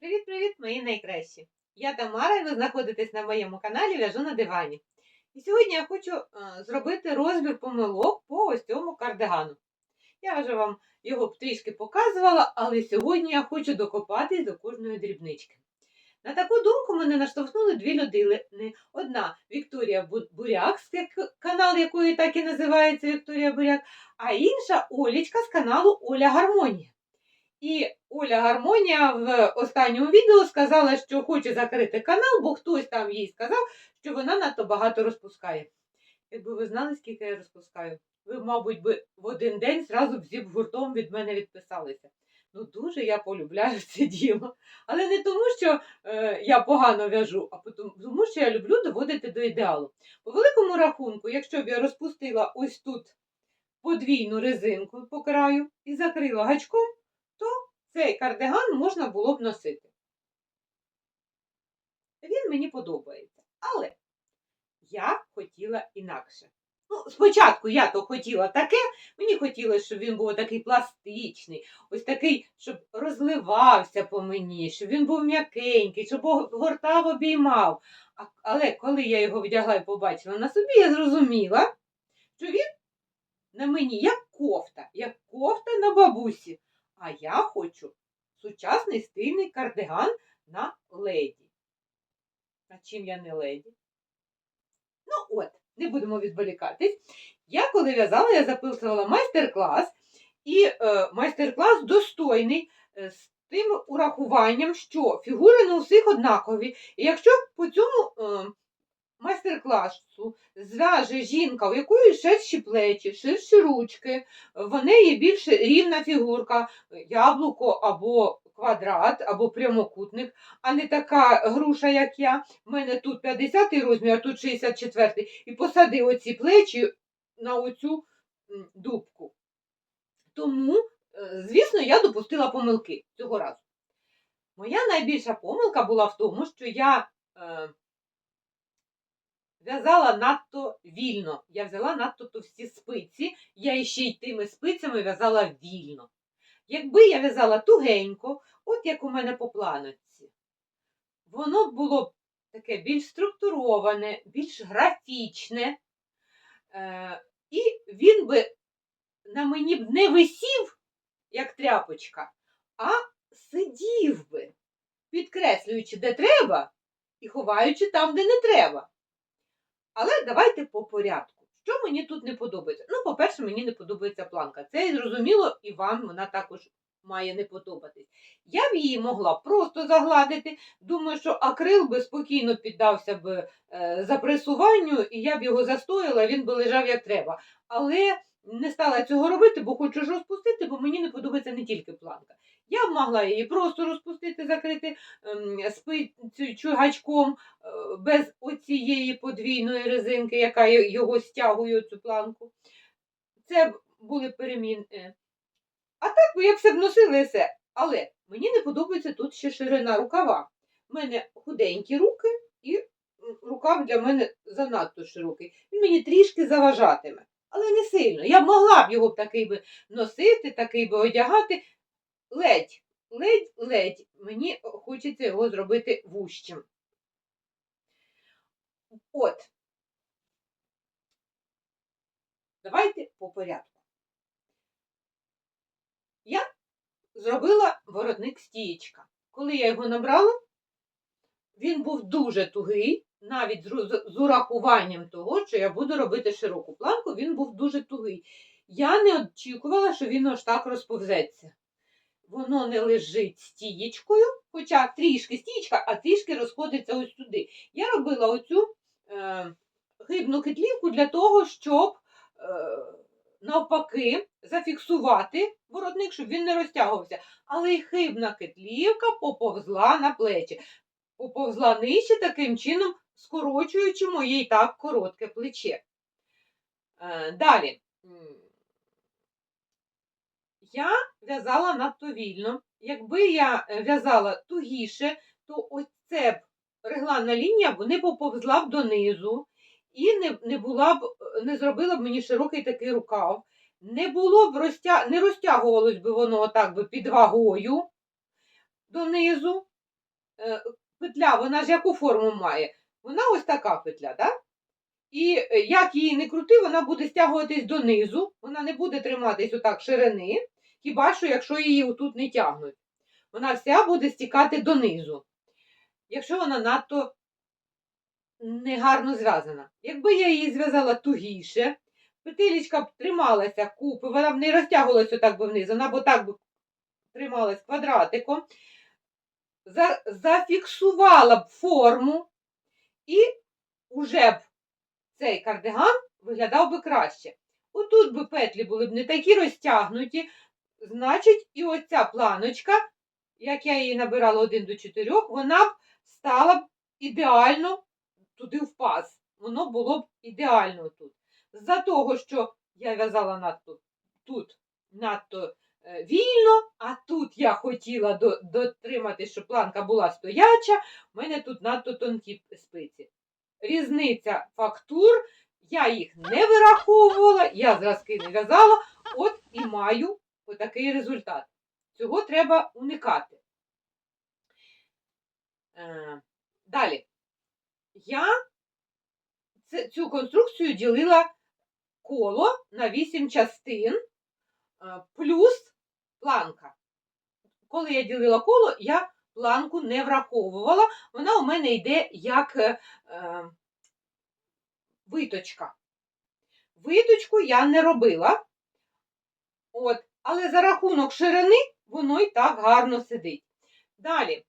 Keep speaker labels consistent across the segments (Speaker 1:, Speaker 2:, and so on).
Speaker 1: Привіт-привіт, мої найкращі! Я Тамара, і ви знаходитесь на моєму каналі В'яжу на дивані. І сьогодні я хочу е, зробити розбір помилок по ось цьому кардигану. Я вже вам його трішки показувала, але сьогодні я хочу докопатись до кожної дрібнички. На таку думку мене наштовхнули дві людини. Одна Вікторія Буряк, канал якої так і називається Вікторія Буряк, а інша Олічка з каналу Оля Гармонія. І Оля Гармонія в останньому відео сказала, що хоче закрити канал, бо хтось там їй сказав, що вона надто багато розпускає. Якби ви знали, скільки я розпускаю, ви, мабуть, би в один день зразу б гуртом від мене відписалися. Ну, дуже я полюбляю це діло. Але не тому, що е, я погано в'яжу, а тому, що я люблю доводити до ідеалу. По великому рахунку, якщо б я розпустила ось тут подвійну резинку по краю і закрила гачком, цей кардиган можна було б носити. Він мені подобається. Але я хотіла інакше. Ну, спочатку я то хотіла таке, мені хотілося, щоб він був такий пластичний, ось такий, щоб розливався по мені, щоб він був м'якенький, щоб гортав обіймав. А, але коли я його вдягла і побачила на собі, я зрозуміла, що він на мені як кофта, як кофта на бабусі. А я хочу сучасний стильний кардиган на леді. А чим я не леді? Ну от, не будемо відволікатись. Я коли в'язала, я записувала майстер-клас, і е, майстер-клас достойний е, тим урахуванням, що фігури на усіх однакові. І якщо по цьому е, майстер-класу зв'яже жінка, у якої ширші плечі, ширші ручки, в неї більш рівна фігурка, яблуко або квадрат, або прямокутник, а не така груша, як я. У мене тут 50 розмір, а тут 64 І посади оці плечі на оцю дубку. Тому, е, звісно, я допустила помилки цього разу. Моя найбільша помилка була в тому, що я е, в'язала надто вільно. Я взяла надто товсті спиці, я іще й тими спицями в'язала вільно. Якби я в'язала тугенько, от як у мене по планочці, воно було б таке більш структуроване, більш графічне, е, і він би на мені б не висів, як тряпочка, а сидів би, підкреслюючи, де треба, і ховаючи там, де не треба. Але давайте по порядку. Що мені тут не подобається? Ну, по-перше, мені не подобається планка. Це зрозуміло, і вам вона також має не подобатись. Я б її могла просто загладити. Думаю, що акрил би спокійно піддався б е, запресуванню, і я б його застояла, він би лежав як треба. Але не стала цього робити, бо хочу ж розпустити, бо мені не подобається не тільки планка. Я б могла її просто розпустити, закрити ем, спицю гачком, е, без оцієї подвійної резинки, яка його стягує цю планку. Це були переміни. А так би я б все б носила і все. Але мені не подобається тут ще ширина рукава. У мене худенькі руки, і рукав для мене занадто широкий. Він мені трішки заважатиме, але не сильно. Я могла б його такий би носити, такий би одягати. Ледь, ледь, ледь. Мені хочеться його зробити вущим. От. Давайте по порядку. Я зробила воротник стієчка. Коли я його набрала, він був дуже тугий, навіть з урахуванням того, що я буду робити широку планку, він був дуже тугий. Я не очікувала, що він аж так розповзеться. Воно не лежить стієчкою, хоча трішки стієчка, а трішки розходиться ось сюди. Я робила оцю е, хибну кетлівку для того, щоб е, навпаки зафіксувати воротник, щоб він не розтягувався. Але й хибна кетлівка поповзла на плечі, поповзла нижче таким чином, скорочуючи моє й так коротке плече. Е, далі. Я в'язала надто вільно. Якби я е, в'язала тугіше, то ось це б регланна лінія б не поповзла б донизу і не, не була б, е, не зробила б мені широкий такий рукав. Не було б розтя... не розтягувалось би воно отак би під вагою донизу. е, петля, вона ж яку форму має? Вона ось така петля, так? І як її не крути, вона буде стягуватись донизу, вона не буде триматись отак ширини, хіба що якщо її отут не тягнуть. Вона вся буде стікати донизу. Якщо вона надто негарно зв'язана. Якби я її зв'язала тугіше, петелечка б трималася купи, вона б не розтягувалася так би вниз, вона б так би трималась квадратиком, за- зафіксувала б форму і уже б цей кардиган виглядав би краще. Отут би петлі були б не такі розтягнуті, значить, і ось ця планочка, як я її набирала 1 до 4, вона б стала б ідеально туди в паз. Воно було б ідеально тут. За того, що я в'язала надто тут надто е, вільно, а тут я хотіла до- дотримати, щоб планка була стояча, в мене тут надто тонкі спиці. Різниця фактур, я їх не вираховувала, я зразки не в'язала, от і маю отакий результат. Цього треба уникати. Е, Далі. Я цю конструкцію ділила коло на 8 частин е, плюс планка. Коли я ділила коло, я планку не враховувала. Вона у мене йде як е, виточка. Виточку я не робила, от, але за рахунок ширини воно і так гарно сидить. Далі,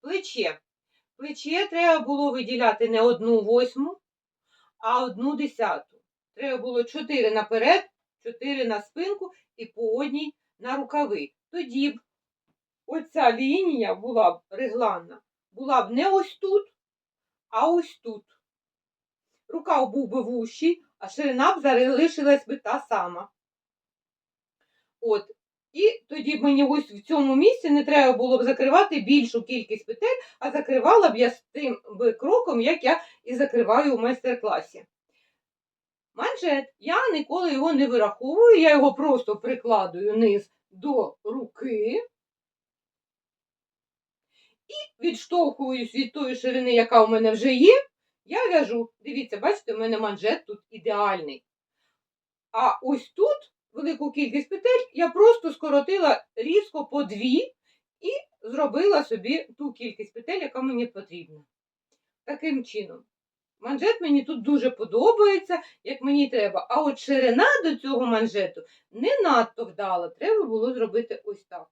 Speaker 1: плече. Плече треба було виділяти не одну восьму, а одну десяту. Треба було 4 наперед, 4 на спинку і по одній на рукави. Тоді б оця лінія була б регланна, була б не ось тут, а ось тут. Рукав був би вущий, а ширина б залишилась би та сама. От. І тоді мені ось в цьому місці не треба було б закривати більшу кількість петель, а закривала б я з тим кроком, як я і закриваю у майстер-класі. Манжет. Я ніколи його не вираховую, я його просто прикладую низ до руки і відштовхуюсь від тої ширини, яка у мене вже є. Я в'яжу. Дивіться, бачите, у мене манжет тут ідеальний. А ось тут велику кількість петель я просто скоротила різко по дві і зробила собі ту кількість петель, яка мені потрібна. Таким чином. Манжет мені тут дуже подобається, як мені треба. А от ширина до цього манжету не надто вдала. Треба було зробити ось так.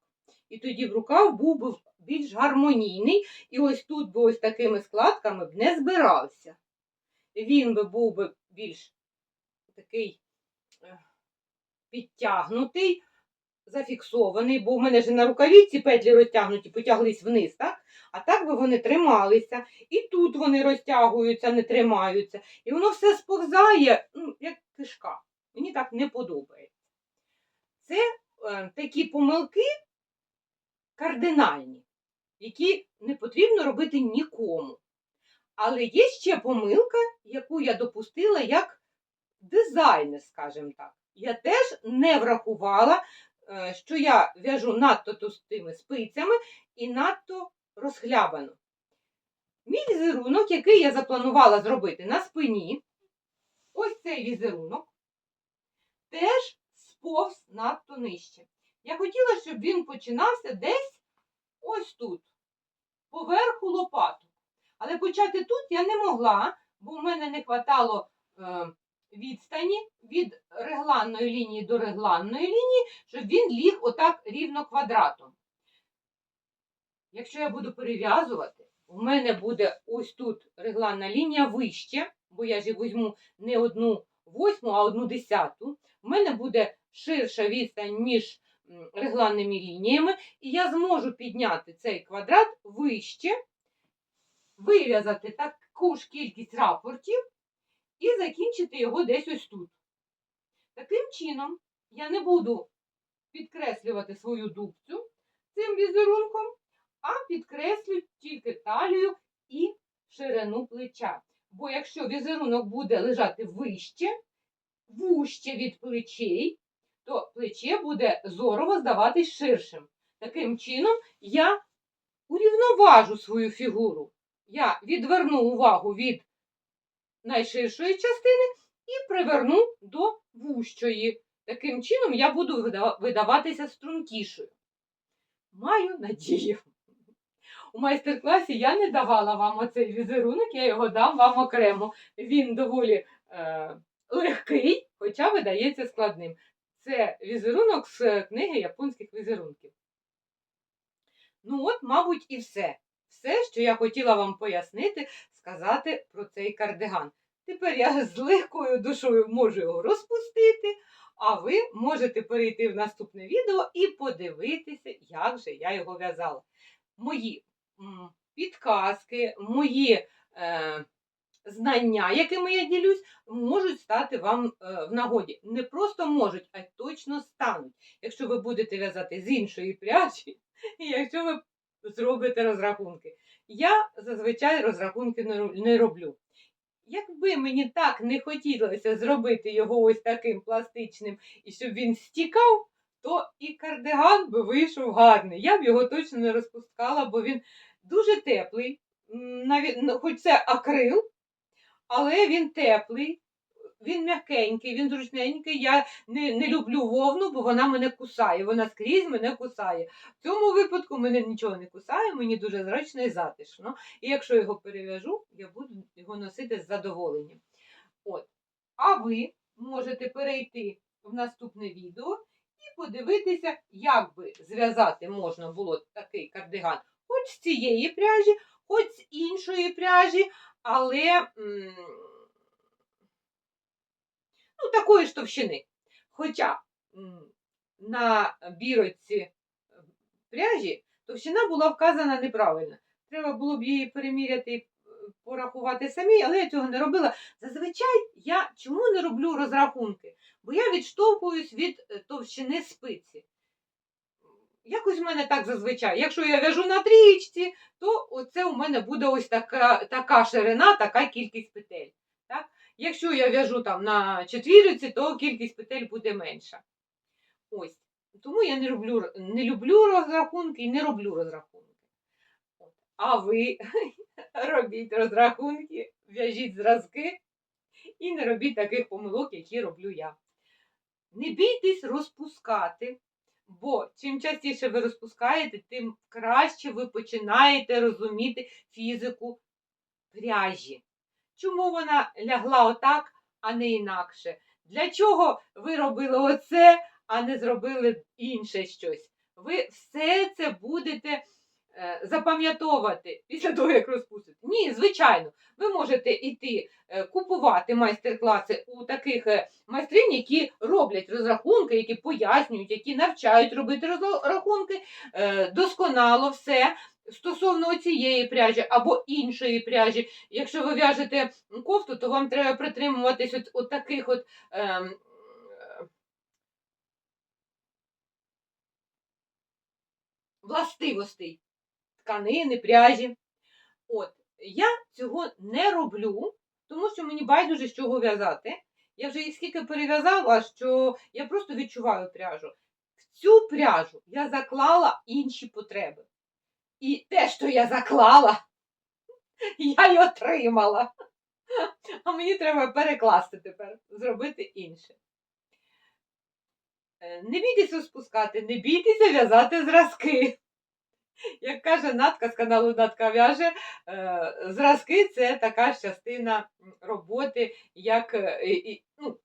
Speaker 1: І тоді б рукав був би більш гармонійний, і ось тут би ось такими складками б не збирався. Він би був би більш такий е, підтягнутий, зафіксований, бо в мене ж на рукаві ці петлі розтягнуті, потяглись вниз, так? А так би вони трималися. І тут вони розтягуються, не тримаються. І воно все сповзає, ну, як кишка. Мені так не подобається. Це е, такі помилки кардинальні, які не потрібно робити нікому. Але є ще помилка, яку я допустила як дизайнер, скажімо так. Я теж не врахувала, е, що я в'яжу надто товстими спицями і надто розхлябано. Мій візерунок, який я запланувала зробити на спині, ось цей візерунок, теж сповз надто нижче. Я хотіла, щоб він починався десь ось тут, поверху лопаток. Але почати тут я не могла, бо в мене не хватало е, відстані від регланної лінії до регланної лінії, щоб він ліг отак рівно квадратом. Якщо я буду перев'язувати, в мене буде ось тут регланна лінія вище, бо я ж візьму не одну восьму, а одну десяту. В мене буде ширша відстань між регланними лініями, і я зможу підняти цей квадрат вище, вив'язати таку ж кількість рапортів і закінчити його десь ось тут. Таким чином, я не буду підкреслювати свою дубцю цим візерунком, а підкреслю тільки талію і ширину плеча. Бо якщо візерунок буде лежати вище, вужче від плечей, то плече буде зорово здаватись ширшим. Таким чином, я урівноважу свою фігуру. Я відверну увагу від найширшої частини і приверну до вущої. Таким чином я буду видаватися стрункішою. Маю надію. У майстер-класі я не давала вам оцей візерунок, я його дам вам окремо. Він доволі е, легкий, хоча видається складним. Це візерунок з книги японських візерунків. Ну, от, мабуть, і все. Все, що я хотіла вам пояснити, сказати про цей кардиган. Тепер я з легкою душою можу його розпустити, а ви можете перейти в наступне відео і подивитися, як же я його в'язала. Мої підказки, мої е, знання, якими я ділюсь, можуть стати вам е, в нагоді. Не просто можуть, а й точно стануть, якщо ви будете в'язати з іншої пряжі, і якщо ви зробите розрахунки. Я зазвичай розрахунки не роблю. Якби мені так не хотілося зробити його ось таким пластичним і щоб він стікав, то і кардиган би вийшов гарний. Я б його точно не розпускала, бо він дуже теплий, навіть, ну, хоч це акрил, але він теплий, він м'якенький, він зручненький. Я не, не люблю вовну, бо вона мене кусає. Вона скрізь мене кусає. В цьому випадку мене нічого не кусає, мені дуже зручно і затишно. І якщо його перев'яжу, я буду його носити з задоволенням. От. А ви можете перейти в наступне відео і подивитися, як би зв'язати можна було такий кардиган, хоч з цієї пряжі, хоч з іншої пряжі, але м, ну, такої ж товщини. Хоча на бірочці е, пряжі товщина була вказана неправильно. Треба було б її переміряти і е, порахувати самі, але я цього не робила. Зазвичай я чому не роблю розрахунки? Бо я відштовхуюсь від е, товщини спиці. Якось в мене так зазвичай. Якщо я в'яжу на трієчці, то оце у мене буде ось така, така ширина, така кількість петель. Якщо я в'яжу там на четвірці, то кількість петель буде менша. Ось. Тому я не люблю, не люблю розрахунки і не роблю розрахунки. А ви робіть розрахунки, в'яжіть зразки і не робіть таких помилок, які роблю я. Не бійтесь розпускати, бо чим частіше ви розпускаєте, тим краще ви починаєте розуміти фізику пряжі. Чому вона лягла отак, а не інакше? Для чого ви робили оце, а не зробили інше щось? Ви все це будете запам'ятовувати після того, як розпустите. Ні, звичайно, ви можете йти е, купувати майстер-класи у таких е, майстринь, які роблять розрахунки, які пояснюють, які навчають робити розрахунки е, досконало все. Стосовно цієї пряжі або іншої пряжі, якщо ви в'яжете кофту, то вам треба притримуватись от, от таких от ем, е, властивостей тканини, пряжі. От, я цього не роблю, тому що мені байдуже з чого в'язати. Я вже їх скільки перев'язала, що я просто відчуваю пряжу. В цю пряжу я заклала інші потреби. І те, що я заклала, я й отримала. А мені треба перекласти тепер, зробити інше. Е, Не бійтеся розпускати, не бійтеся в'язати зразки. Як каже Натка з каналу Натка в'яже, е, зразки це така частина роботи, як е, ну,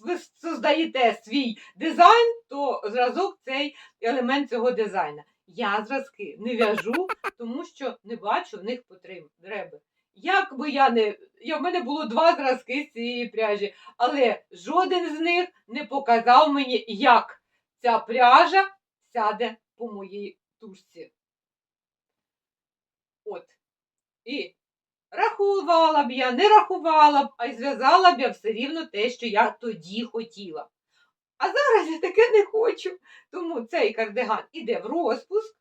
Speaker 1: ви создаєте свій дизайн, то зразок цей елемент цього дизайна. Я зразки не в'яжу, тому що не бачу в них потреби. Як би я не. Я, в мене було два зразки з цієї пряжі, але жоден з них не показав мені, як ця пряжа сяде по моїй тушці. От. І рахувала б я, не рахувала б, а й зв'язала б я все рівно те, що я тоді хотіла. А зараз я таке не хочу. Тому цей кардиган іде в розпуск.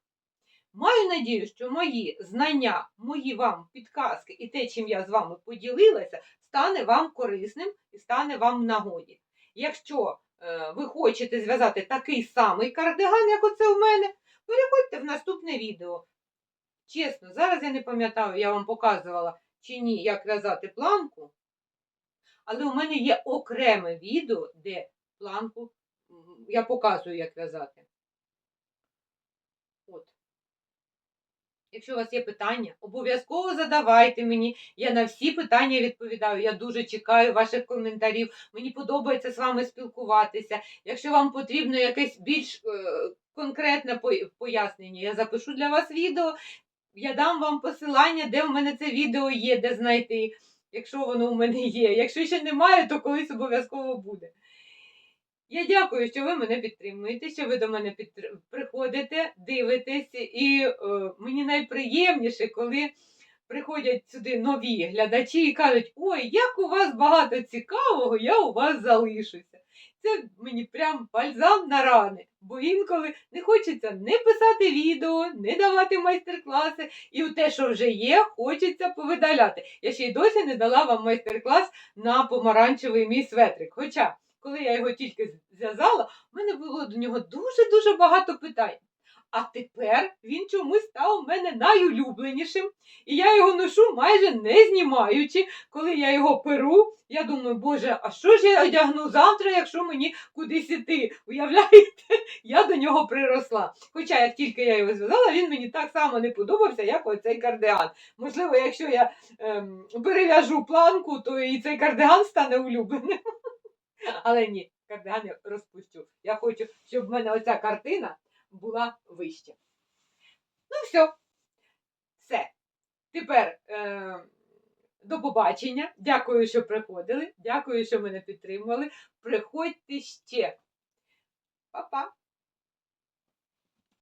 Speaker 1: Маю надію, що мої знання, мої вам підказки і те, чим я з вами поділилася, стане вам корисним і стане вам в нагоді. Якщо е, ви хочете зв'язати такий самий кардиган, як оце в мене, переходьте в наступне відео. чесно, зараз я не пам'ятаю, я вам показувала чи ні, як в'язати планку. Але у мене є окреме відео, де планку я показую, як в'язати. От. Якщо у вас є питання, обов'язково задавайте мені. Я на всі питання відповідаю. Я дуже чекаю ваших коментарів. Мені подобається з вами спілкуватися. Якщо вам потрібно якесь більш е, конкретне пояснення, я запишу для вас відео. Я дам вам посилання, де в мене це відео є, де знайти, якщо воно у мене є. Якщо ще немає, то колись обов'язково буде. Я дякую, що ви мене підтримуєте, що ви до мене підтр- приходите, дивитесь. І е, мені найприємніше, коли приходять сюди нові глядачі і кажуть, ой, як у вас багато цікавого, я у вас залишуся. Це мені прям бальзам на рани, бо інколи не хочеться не писати відео, не давати майстер-класи, і те, що вже є, хочеться повидаляти. Я ще й досі не дала вам майстер-клас на помаранчевий мій светрик. Хоча коли я його тільки зв'язала, в мене було до нього дуже-дуже багато питань. А тепер він чомусь став у мене найулюбленішим, і я його ношу майже не знімаючи. Коли я його перу, я думаю, боже, а що ж я одягну завтра, якщо мені кудись іти? Уявляєте, я до нього приросла. Хоча як тільки я його зв'язала, він мені так само не подобався, як оцей кардиган. Можливо, якщо я ем, перев'яжу планку, то і цей кардиган стане улюбленим. Але ні, кардиган я розпущу. Я хочу, щоб в мене оця картина була вища. Ну, все. Все. Тепер е, до побачення. Дякую, що приходили. Дякую, що мене підтримували. Приходьте ще. Па-па!